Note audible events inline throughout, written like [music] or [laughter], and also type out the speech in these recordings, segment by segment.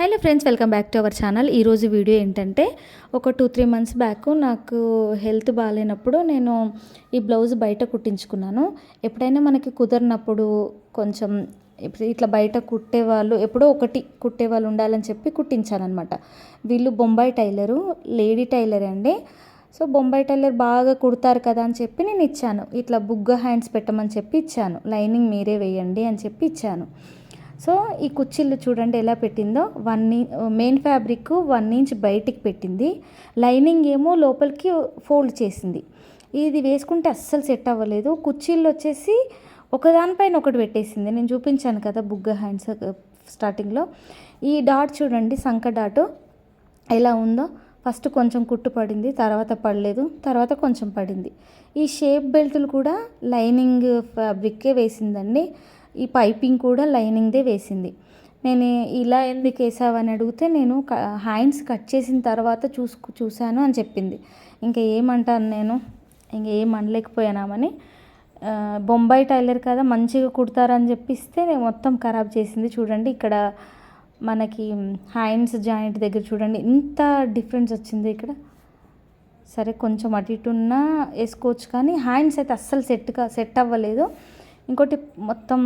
Hello friends welcome back to our channel ఈరోజు video ఏంటంటే ఒక టూ త్రీ మంత్స్ బ్యాక్ నాకు హెల్త్ బాగాలేనప్పుడు నేను ఈ బ్లౌజ్ బయట కుట్టించుకున్నాను. ఎప్పుడైనా మనకి కుదరినప్పుడు కొంచెం ఇట్లా బయట కుట్టేవాళ్ళు ఎప్పుడో ఒకటి కుట్టేవాళ్ళు ఉండాలని చెప్పి కుట్టించానమాట వీళ్ళు బొంబాయి టైలరు లేడీ టైలర్ అండి. సో బొంబాయి టైలర్ బాగా కుడతారు కదా అని చెప్పి నేను ఇచ్చాను. ఇట్లా బుగ్గ హ్యాండ్స్ పెట్టమని చెప్పి ఇచ్చాను. లైనింగ్ మీరే వేయండి అని చెప్పి ఇచ్చాను. సో ఈ కుచ్చిళ్ళు చూడండి ఎలా పెట్టిందో. One main fabric one inch బయటికి పెట్టింది. లైనింగ్ ఏమో లోపలికి ఫోల్డ్ చేసింది. ఇది వేసుకుంటే అస్సలు సెట్ అవ్వలేదు. కుచ్చిళ్ళు వచ్చేసి ఒకదానిపైన ఒకటి పెట్టేసింది. నేను చూపించాను కదా బుగ్గ హ్యాండ్స్ స్టార్టింగ్లో uh, ఈ డాట్ చూడండి సంక డాట్ ఎలా ఉందో. ఫస్ట్ కొంచెం కుట్టు పడింది తర్వాత పడలేదు తర్వాత కొంచెం పడింది. ఈ షేప్ బెల్టులు కూడా లైనింగ్ ఫ్యాబ్రిక్కే వేసిందండి. ఈ పైపింగ్ కూడా లైనింగ్దే వేసింది. నేను ఇలా ఎందుకు వేసావని అడిగితే నేను హ్యాండ్స్ కట్ చేసిన తర్వాత చూసుకు చూశాను అని చెప్పింది. ఇంకా ఏమంటాను నేను? ఇంకా ఏం అనలేకపోయానామని. బొంబాయి టైలర్ కదా మంచిగా కుడతారని చెప్పిస్తే నేను మొత్తం ఖరాబ్ చేసింది. చూడండి ఇక్కడ మనకి హ్యాండ్స్ జాయింట్ దగ్గర చూడండి. ఇంత డిఫరెన్స్ వచ్చింది ఇక్కడ. సరే కొంచెం అటు ఇటు ఉన్నా వేసుకోవచ్చు కానీ హ్యాండ్స్ అయితే అస్సలు సెట్గా సెట్ అవ్వలేదు. ఇంకోటి మొత్తం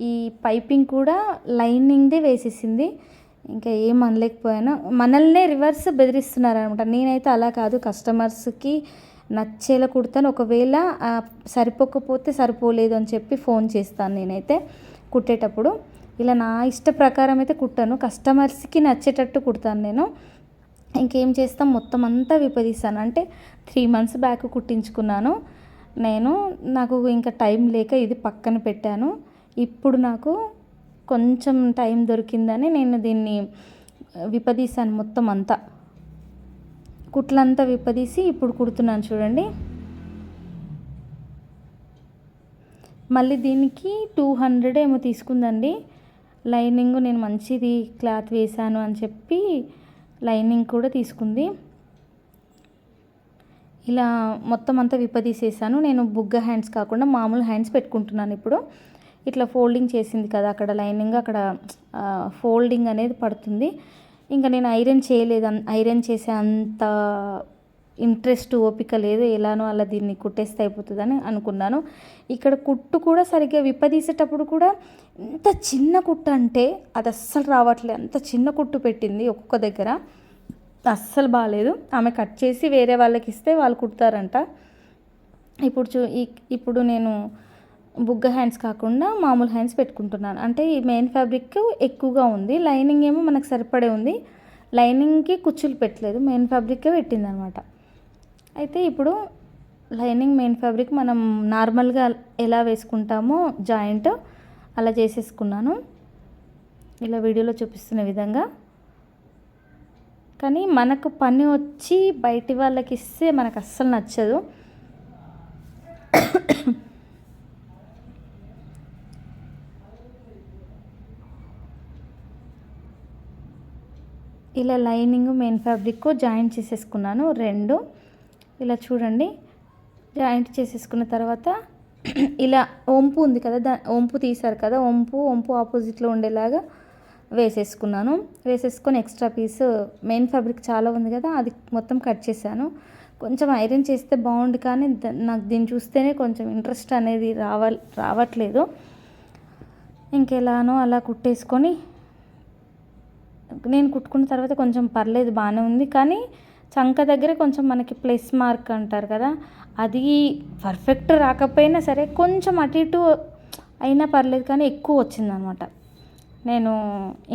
ఈ పైపింగ్ కూడా లైనింగ్దే వేసేసింది. ఇంకా ఏం అనలేకపోయాను. మనల్నే రివర్స్ బెదిరిస్తున్నారు అనమాట నేనైతే అలా కాదు. కస్టమర్స్కి నచ్చేలా కుడతాను. ఒకవేళ సరిపోకపోతే సరిపోలేదు అని చెప్పి ఫోన్ చేస్తాను నేనైతే కుట్టేటప్పుడు. ఇలా నా ఇష్ట ప్రకారం అయితే కుట్టాను. కస్టమర్స్కి నచ్చేటట్టు కుడతాను నేను. ఇంకేం చేస్తాం? మొత్తం అంతా విపదీస్తాను అంటే త్రీ మంత్స్ బ్యాక్ కుట్టించుకున్నాను. నేను నాకు ఇంకా టైం లేక ఇది పక్కన పెట్టాను. ఇప్పుడు నాకు కొంచెం టైం దొరికిందని నేను దీన్ని విపదీశాను మొత్తం అంతా. కుట్లంతా విప్పదీసి ఇప్పుడు కుడుతున్నాను చూడండి. మళ్ళీ దీనికి టూ హండ్రెడ్ ఏమో తీసుకుందండి. లైనింగ్ నేను మంచిది క్లాత్ వేశాను అని చెప్పి లైనింగ్ కూడా తీసుకుంది. ఇలా మొత్తం అంతా విప్పదీసేసాను. నేను బుగ్గ హ్యాండ్స్ కాకుండా మామూలు హ్యాండ్స్ పెట్టుకుంటున్నాను ఇప్పుడు. ఇట్లా ఫోల్డింగ్ చేసింది కదా అక్కడ లైనింగ్ అక్కడ ఫోల్డింగ్ అనేది పడుతుంది. ఇంకా నేను ఐరన్ చేయలేదు ఐరన్ చేసే అంత ఇంట్రెస్ట్ ఓపిక లేదు. ఎలానో అలా దీన్ని కుట్టేస్తే అయిపోతుందని అనుకున్నాను. ఇక్కడ కుట్టు కూడా సరిగ్గా విప్పదీసేటప్పుడు కూడా ఎంత చిన్న కుట్టు అంటే అది అస్సలు రావట్లేదు అంత చిన్న కుట్టు పెట్టింది ఒక్కొక్క దగ్గర. అస్సలు బాగాలేదు ఆమె కట్ చేసి వేరే వాళ్ళకి ఇస్తే వాళ్ళు కుడతారంట. ఇప్పుడు చూ ఇప్పుడు నేను బుగ్గ హ్యాండ్స్ కాకుండా మామూలు హ్యాండ్స్ పెట్టుకుంటున్నాను. అంటే ఈ మెయిన్ ఫ్యాబ్రిక్ ఎక్కువగా ఉంది. లైనింగ్ ఏమో మనకు సరిపడే ఉంది. లైనింగ్కి కుచ్చులు పెట్టలేదు. మెయిన్ ఫ్యాబ్రిక్కే పెట్టింది అనమాట అయితే ఇప్పుడు లైనింగ్ మెయిన్ ఫ్యాబ్రిక్ మనం నార్మల్గా ఎలా వేసుకుంటామో జాయింట్ అలా చేసేసుకున్నాను. ఇలా వీడియోలో చూపిస్తున్న విధంగా కానీ మనకు పని వచ్చి బయటి వాళ్ళకి ఇస్తే మనకు అస్సలు నచ్చదు. ఇలా లైనింగ్ మెయిన్ ఫ్యాబ్రిక్ జాయింట్ చేసేసుకున్నాను రెండు. ఇలా చూడండి జాయింట్ చేసేసుకున్న తర్వాత [clears throat] ఇలా వంపు ఉంది కదా దా వంపు తీశారు కదా ఒంపు వంపు ఆపోజిట్లో ఉండేలాగా వేసేసుకున్నాను. వేసేసుకొని ఎక్స్ట్రా పీస్ మెయిన్ ఫ్యాబ్రిక్ చాలా ఉంది కదా అది మొత్తం కట్ చేశాను. కొంచెం ఐరన్ చేస్తే బాగుండు కానీ నాకు దీన్ని చూస్తేనే కొంచెం ఇంట్రెస్ట్ అనేది రావ రావట్లేదు. ఇంకెలానో అలా కుట్టేసుకొని నేను కుట్టుకున్న తర్వాత కొంచెం పర్లేదు బాగానే ఉంది. కానీ చంక దగ్గర కొంచెం మనకి ప్లస్ మార్క్ అంటారు కదా అది పర్ఫెక్ట్ రాకపోయినా సరే కొంచెం అటు ఇటు అయినా పర్లేదు కానీ ఎక్కువ వచ్చిందనమాట. నేను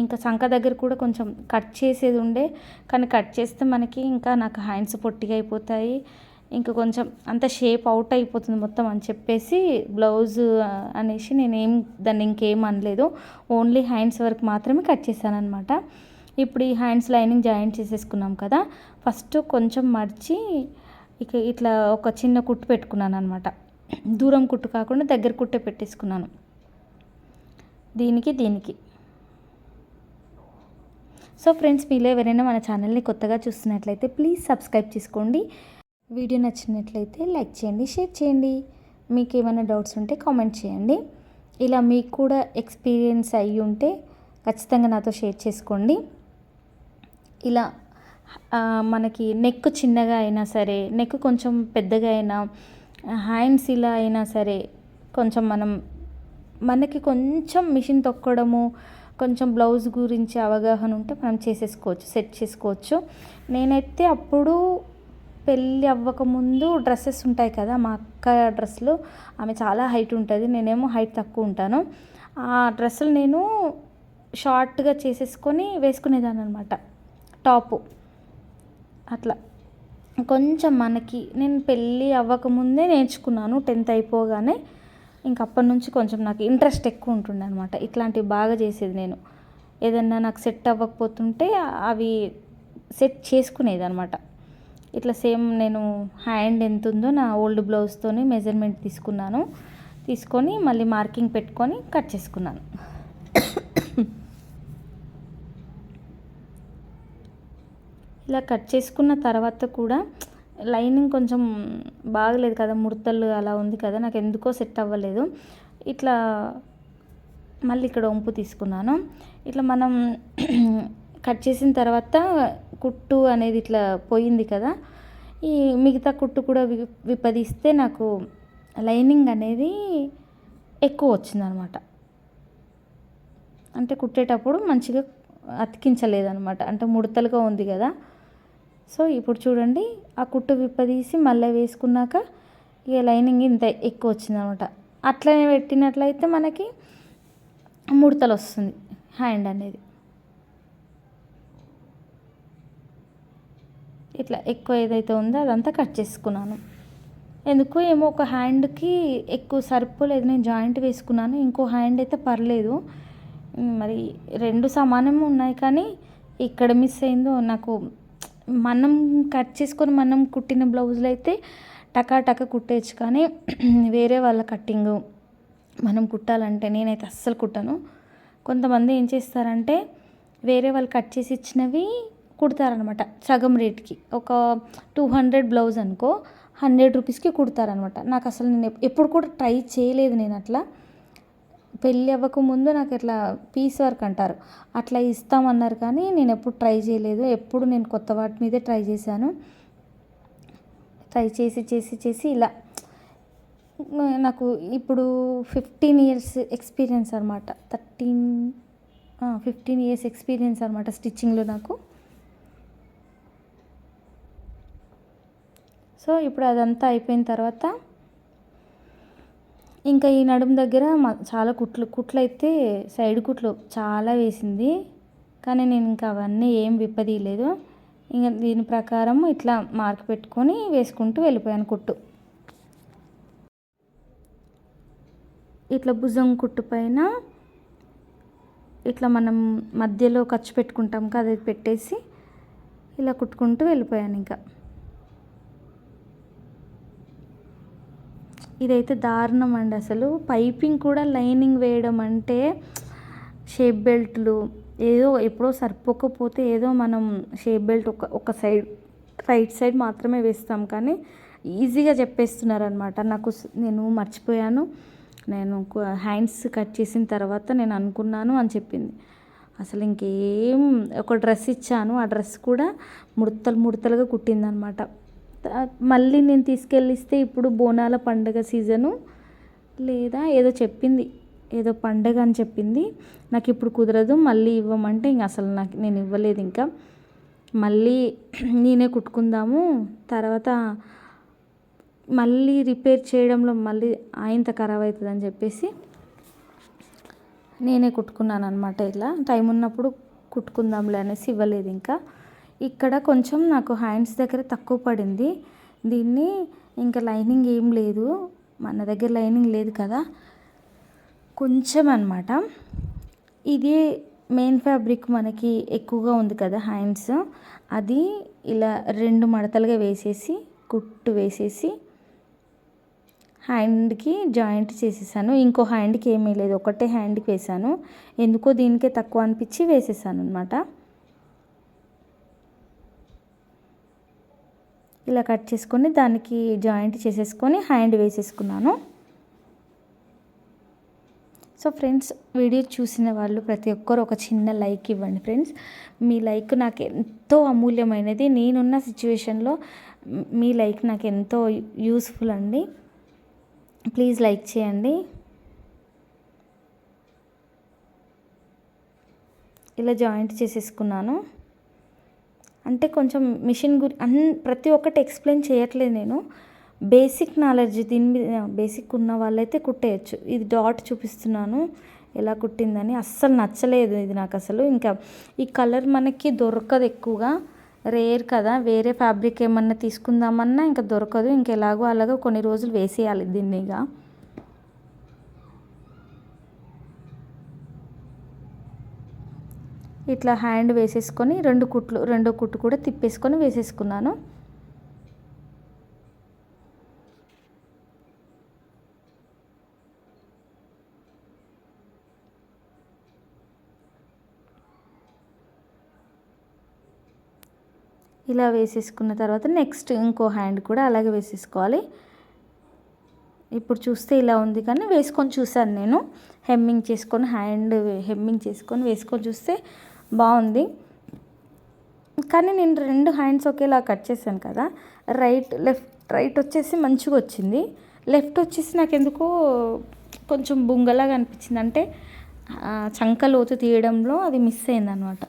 ఇంకా సంఖ దగ్గర కూడా కొంచెం కట్ చేసేది ఉండే కానీ కట్ చేస్తే మనకి ఇంకా నాకు హ్యాండ్స్ పొట్టిగా అయిపోతాయి. ఇంకా కొంచెం అంత షేప్ అవుట్ అయిపోతుంది మొత్తం అని చెప్పేసి బ్లౌజ్ అనేసి నేనేం దాన్ని ఇంకేం అనలేదు. ఓన్లీ హ్యాండ్స్ వరకు మాత్రమే కట్ చేశాను అనమాట ఇప్పుడు ఈ హ్యాండ్స్ లైనింగ్ జాయింట్ చేసేసుకున్నాం కదా ఫస్ట్ కొంచెం మర్చి ఇక ఇట్లా ఒక చిన్న కుట్టు పెట్టుకున్నాను అనమాట దూరం కుట్టు కాకుండా దగ్గర కుట్టే పెట్టేసుకున్నాను. దీనికి దీనికి. సో ఫ్రెండ్స్ మీలో ఎవరైనా మన ఛానల్ని కొత్తగా చూస్తున్నట్లయితే ప్లీజ్ సబ్స్క్రైబ్ చేసుకోండి. వీడియో నచ్చినట్లయితే లైక్ చేయండి షేర్ చేయండి. మీకు ఏమైనా డౌట్స్ ఉంటే కామెంట్ చేయండి. ఇలా మీకు కూడా ఎక్స్పీరియన్స్ అయ్యి ఉంటే ఖచ్చితంగా నాతో షేర్ చేసుకోండి. ఇలా మనకి నెక్ చిన్నగా అయినా సరే నెక్ కొంచెం పెద్దగా అయినా హ్యాండ్స్ ఇలా అయినా సరే కొంచెం మనం మనకి కొంచెం మిషన్ తొక్కడము కొంచెం బ్లౌజ్ గురించి అవగాహన ఉంటే మనం చేసేసుకోవచ్చు సెట్ చేసుకోవచ్చు. నేనైతే అప్పుడు పెళ్ళి అవ్వకముందు డ్రెస్సెస్ ఉంటాయి కదా మా అక్క డ్రెస్సులు ఆమె చాలా హైట్ ఉంటుంది నేనేమో హైట్ తక్కువ ఉంటాను. ఆ డ్రెస్సులు నేను షార్ట్గా చేసేసుకొని వేసుకునేదాన్ని అనమాట టాపు. అట్లా. కొంచెం మనకి నేను పెళ్ళి అవ్వకముందే నేర్చుకున్నాను టెన్త్ అయిపోగానే. ఇంక అప్పటి నుంచి కొంచెం నాకు ఇంట్రెస్ట్ ఎక్కువ ఉంటుండే అనమాట ఇట్లాంటివి బాగా చేసేది నేను. ఏదన్నా నాకు సెట్ అవ్వకపోతుంటే అవి సెట్ చేసుకునేది అనమాట ఇట్లా సేమ్ నేను హ్యాండ్ ఎంత ఉందో నా ఓల్డ్ బ్లౌజ్తోని మెజర్మెంట్ తీసుకున్నాను. తీసుకొని మళ్ళీ మార్కింగ్ పెట్టుకొని కట్ చేసుకున్నాను. ఇలా కట్ చేసుకున్న తర్వాత కూడా లైనింగ్ కొంచెం బాగలేదు కదా ముడతలు అలా ఉంది కదా నాకు ఎందుకో సెట్ అవ్వలేదు. ఇట్లా మళ్ళీ ఇక్కడ వంపు తీసుకున్నాను. ఇట్లా మనం [clears throat] కట్ చేసిన తర్వాత కుట్టు అనేది ఇట్లా పోయింది కదా ఈ మిగతా కుట్టు కూడా వి విపదిస్తే నాకు లైనింగ్ అనేది ఎక్కువ వచ్చిందనమాట. అంటే కుట్టేటప్పుడు మంచిగా అతికించలేదనమాట. అంటే ముడతలుగా ఉంది కదా సో ఇప్పుడు చూడండి ఆ కుట్టు విప్పదీసి మళ్ళీ వేసుకున్నాక ఇక లైనింగ్ ఇంత ఎక్కువ వచ్చిందనమాట. అట్లనే పెట్టినట్లయితే మనకి ముడతలు వస్తుంది హ్యాండ్ అనేది. ఇట్లా ఎక్కువ ఏదైతే ఉందో అదంతా కట్ చేసుకున్నాను. ఎందుకు? ఏమో ఒక హ్యాండ్కి ఎక్కువ సరిపోలేదు నేను జాయింట్ వేసుకున్నాను ఇంకో హ్యాండ్ అయితే పర్లేదు. మరి రెండు సమానం ఉన్నాయి కానీ ఇక్కడ మిస్ అయిందో నాకు మనం కట్ చేసుకొని మనం కుట్టిన బ్లౌజులు అయితే టకాటక కుట్టేయచ్చు కానీ [clears throat] వేరే వాళ్ళ కట్టింగ్ మనం కుట్టాలంటే నేనైతే అస్సలు కుట్టను. కొంతమంది ఏం చేస్తారంటే వేరే వాళ్ళు కట్ చేసి ఇచ్చినవి కుడతారనమాట సగం రేట్కి. ఒక టూ హండ్రెడ్ బ్లౌజ్ అనుకో హండ్రెడ్ రూపీస్కి కుడతారనమాట. నాకు అసలు నేను ఎప్పుడు కూడా ట్రై చేయలేదు నేను అట్లా. పెళ్ళి అవ్వక ముందు నాకు ఇట్లా పీస్ వర్క్ అంటారు. అట్లా ఇస్తామన్నారు కానీ నేను ఎప్పుడు ట్రై చేయలేదు. ఎప్పుడు నేను కొత్త వాటి మీదే ట్రై చేశాను. ట్రై చేసి చేసి చేసి ఇలా నాకు ఇప్పుడు ఫిఫ్టీన్ ఇయర్స్ ఎక్స్పీరియన్స్ అనమాట థర్టీన్ ఫిఫ్టీన్ ఇయర్స్ ఎక్స్పీరియన్స్ అనమాట స్టిచ్చింగ్లో నాకు. సో ఇప్పుడు అదంతా అయిపోయిన తర్వాత ఇంకా ఈ నడుము దగ్గర చాలా కుట్లు కుట్లు అయితే సైడ్ కుట్లు చాలా వేసింది. కానీ నేను ఇంకా అవన్నీ ఏం విప్పదీయలేదు. ఇంకా దీని ప్రకారం ఇట్లా మార్క్ పెట్టుకొని వేసుకుంటూ వెళ్ళిపోయాను కుట్టు. ఇట్లా భుజం కుట్టు పైన ఇట్లా మనం మధ్యలో ఖర్చు పెట్టుకుంటాం కదా అది పెట్టేసి ఇలా కుట్టుకుంటూ వెళ్ళిపోయాను ఇంకా. ఇదైతే దారుణం అండి అసలు. పైపింగ్ కూడా లైనింగ్ వేయడం అంటే షేప్ బెల్ట్లు ఏదో ఎప్పుడో సరిపోకపోతే ఏదో మనం షేప్ బెల్ట్ ఒక ఒక సైడ్ రైట్ సైడ్ మాత్రమే వేస్తాం. కానీ ఈజీగా చెప్పేస్తున్నారు అనమాట నాకు నేను మర్చిపోయాను. నేను హ్యాండ్స్ కట్ చేసిన తర్వాత నేను అనుకున్నాను అని చెప్పింది. అసలు ఇంకేం ఒక డ్రెస్ ఇచ్చాను. ఆ డ్రెస్ కూడా ముడతలు ముడతలుగా కుట్టిందనమాట మళ్ళీ నేను తీసుకెళ్ళిస్తే ఇప్పుడు బోనాల పండగ సీజను లేదా ఏదో చెప్పింది ఏదో పండగ అని చెప్పింది. నాకు ఇప్పుడు కుదరదు మళ్ళీ ఇవ్వమంటే ఇంక అసలు నాకు నేను ఇవ్వలేదు ఇంకా. మళ్ళీ [clears throat] నేనే కుట్టుకుందాము తర్వాత మళ్ళీ రిపేర్ చేయడంలో మళ్ళీ ఆయంత ఖరాబ్ అవుతుంది అని చెప్పేసి నేనే కుట్టుకున్నాను అనమాట ఇలా. టైం ఉన్నప్పుడు కుట్టుకుందాంలే అనేసి ఇవ్వలేదు ఇంకా. ఇక్కడ కొంచెం నాకు హ్యాండ్స్ దగ్గర తక్కువ పడింది. దీన్ని ఇంకా లైనింగ్ ఏం లేదు. మన దగ్గర లైనింగ్ లేదు కదా. కొంచెం అనమాట ఇది మెయిన్ ఫ్యాబ్రిక్ మనకి ఎక్కువగా ఉంది కదా హ్యాండ్స్. అది ఇలా రెండు మడతలుగా వేసేసి కుట్టు వేసేసి హ్యాండ్కి జాయింట్ చేసేసాను. ఇంకో హ్యాండ్కి ఏమీ లేదు. ఒకటే హ్యాండ్కి వేసాను. ఎందుకో దీనికే తక్కువ అనిపించి వేసేసాను అనమాట ఇలా కట్ చేసుకొని దానికి జాయింట్ చేసేసుకొని హ్యాండ్ వేసేసుకున్నాను. సో ఫ్రెండ్స్ వీడియో చూసిన వాళ్ళు ప్రతి ఒక్కరు ఒక చిన్న లైక్ ఇవ్వండి ఫ్రెండ్స్. మీ లైక్ నాకు ఎంతో అమూల్యమైనది. నేనున్న సిచ్యువేషన్లో మీ లైక్ నాకు ఎంతో యూస్ఫుల్ అండి. ప్లీజ్ లైక్ చేయండి. ఇలా జాయింట్ చేసేసుకున్నాను. అంటే కొంచెం మిషన్ గురి అన్ ప్రతి ఒక్కటి ఎక్స్ప్లెయిన్ చేయట్లేదు నేను. బేసిక్ నాలెడ్జ్ దీని మీద బేసిక్ ఉన్న వాళ్ళైతే కుట్టేయచ్చు. ఇది డాట్ చూపిస్తున్నాను ఎలా కుట్టిందని. అస్సలు నచ్చలేదు ఇది నాకు అసలు. ఇంకా ఈ కలర్ మనకి దొరకదు ఎక్కువగా. రేర్ కదా వేరే ఫ్యాబ్రిక్ ఏమన్నా తీసుకుందామన్నా ఇంకా దొరకదు. ఇంకా ఎలాగో అలాగో కొన్ని రోజులు వేసేయాలి దీన్ని ఇక. ఇట్లా హ్యాండ్ వేసేసుకొని రెండు కుట్లు రెండో కుట్టు కూడా తిప్పేసుకొని వేసేసుకున్నాను. ఇలా వేసేసుకున్న తర్వాత నెక్స్ట్ ఇంకో హ్యాండ్ కూడా అలాగే వేసేసుకోవాలి. ఇప్పుడు చూస్తే ఇలా ఉంది కానీ వేసుకొని చూసాను నేను. హెమ్మింగ్ చేసుకొని హ్యాండ్ హెమ్మింగ్ చేసుకొని వేసుకొని చూస్తే బాగుంది. కానీ నేను రెండు హ్యాండ్స్ ఒకేలా కట్ చేశాను కదా. రైట్ లెఫ్ట్ రైట్ వచ్చేసి మంచిగా వచ్చింది. లెఫ్ట్ వచ్చేసి నాకు ఎందుకో కొంచెం బుంగలాగా అనిపించింది. అంటే చంక లోతు తీయడంలో అది మిస్ అయింది అనమాట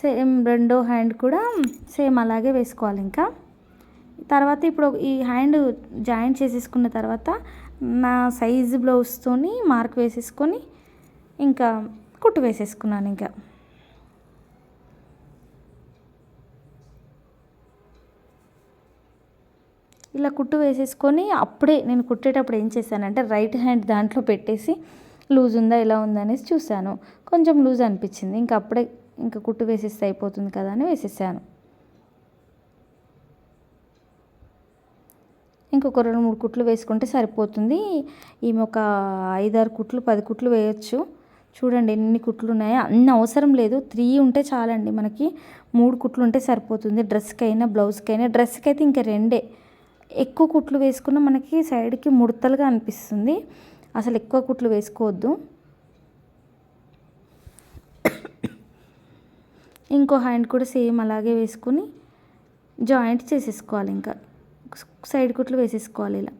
సేమ్ రెండో హ్యాండ్ కూడా సేమ్ అలాగే వేసుకోవాలి ఇంకా. తర్వాత ఇప్పుడు ఈ హ్యాండ్ జాయింట్ చేసేసుకున్న తర్వాత నా సైజు బ్లౌజ్తోని మార్క్ వేసేసుకొని ఇంకా కుట్టు వేసేసుకున్నాను ఇంకా. ఇలా కుట్టు వేసేసుకొని అప్పుడే నేను కుట్టేటప్పుడు ఏం చేశానంటే రైట్ హ్యాండ్ దాంట్లో పెట్టేసి లూజ్ ఉందా ఎలా ఉందా అనేసి చూశాను. కొంచెం లూజ్ అనిపించింది. ఇంకా అప్పుడే ఇంకా కుట్టు వేసేస్తే అయిపోతుంది కదా అని వేసేసాను. ఇంకొక రెండు మూడు కుట్లు వేసుకుంటే సరిపోతుంది. ఈమె ఒక ఐదారు కుట్లు పది కుట్లు వేయచ్చు. చూడండి ఎన్ని కుట్లు ఉన్నాయో అన్ని అవసరం లేదు. త్రీ ఉంటే చాలండి మనకి. మూడు కుట్లు ఉంటే సరిపోతుంది. డ్రెస్కైనా బ్లౌజ్కైనా. బ్లౌజ్కి అయినా డ్రెస్కి అయితే ఇంకా రెండే. ఎక్కువ కుట్లు వేసుకున్న మనకి సైడ్కి ముడతలుగా అనిపిస్తుంది. అసలు ఎక్కువ కుట్లు వేసుకోవద్దు. ఇంకో హ్యాండ్ కూడా సేమ్ అలాగే వేసుకొని జాయింట్ చేసేసుకోవాలి ఇంకా. సైడ్ కుట్లు వేసేసుకోవాలి ఇలా.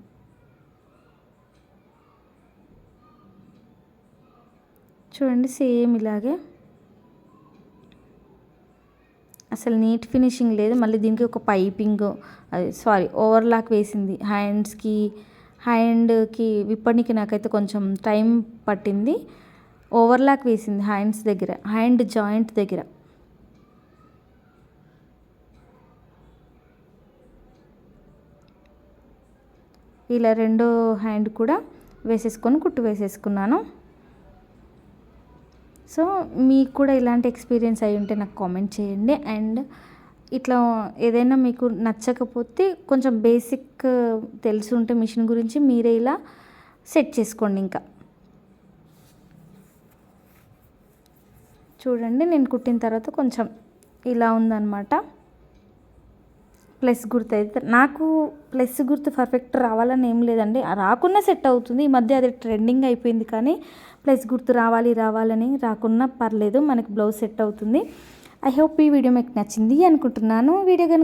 చూడండి సేమ్ ఇలాగే. అసలు నీట్ ఫినిషింగ్ లేదు. మళ్ళీ దీనికి ఒక పైపింగ్ అది సారీ ఓవర్లాక్ వేసింది. హ్యాండ్స్కి హ్యాండ్కి విప్పడానికి నాకైతే కొంచెం టైం పట్టింది. ఓవర్లాక్ వేసింది హ్యాండ్స్ దగ్గర హ్యాండ్ జాయింట్ దగ్గర. ఇలా రెండో హ్యాండ్ కూడా వేసేసుకొని కుట్టు వేసేసుకున్నాను. సో మీకు కూడా ఇలాంటి ఎక్స్పీరియన్స్ అయి ఉంటే నాకు కామెంట్ చేయండి. అండ్ ఇట్లా ఏదైనా మీకు నచ్చకపోతే కొంచెం బేసిక్ తెలిసి ఉంటే మిషన్ గురించి మీరే ఇలా సెట్ చేసుకోండి ఇంకా. చూడండి నేను కుట్టిన తర్వాత కొంచెం ఇలా ఉందన్నమాట. ప్లస్ గుర్తు అయితే నాకు ప్లస్ గుర్తు పర్ఫెక్ట్ రావాలని ఏం లేదండి. రాకున్నా సెట్ అవుతుంది. ఈ మధ్య అది ట్రెండింగ్ అయిపోయింది కానీ ప్లస్ గుర్తు రావాలి రావాలని రాకున్నా పర్లేదు. మనకి బ్లౌజ్ సెట్ అవుతుంది. ఐ హోప్ ఈ వీడియో మీకు నచ్చింది అనుకుంటున్నాను. వీడియో కనుక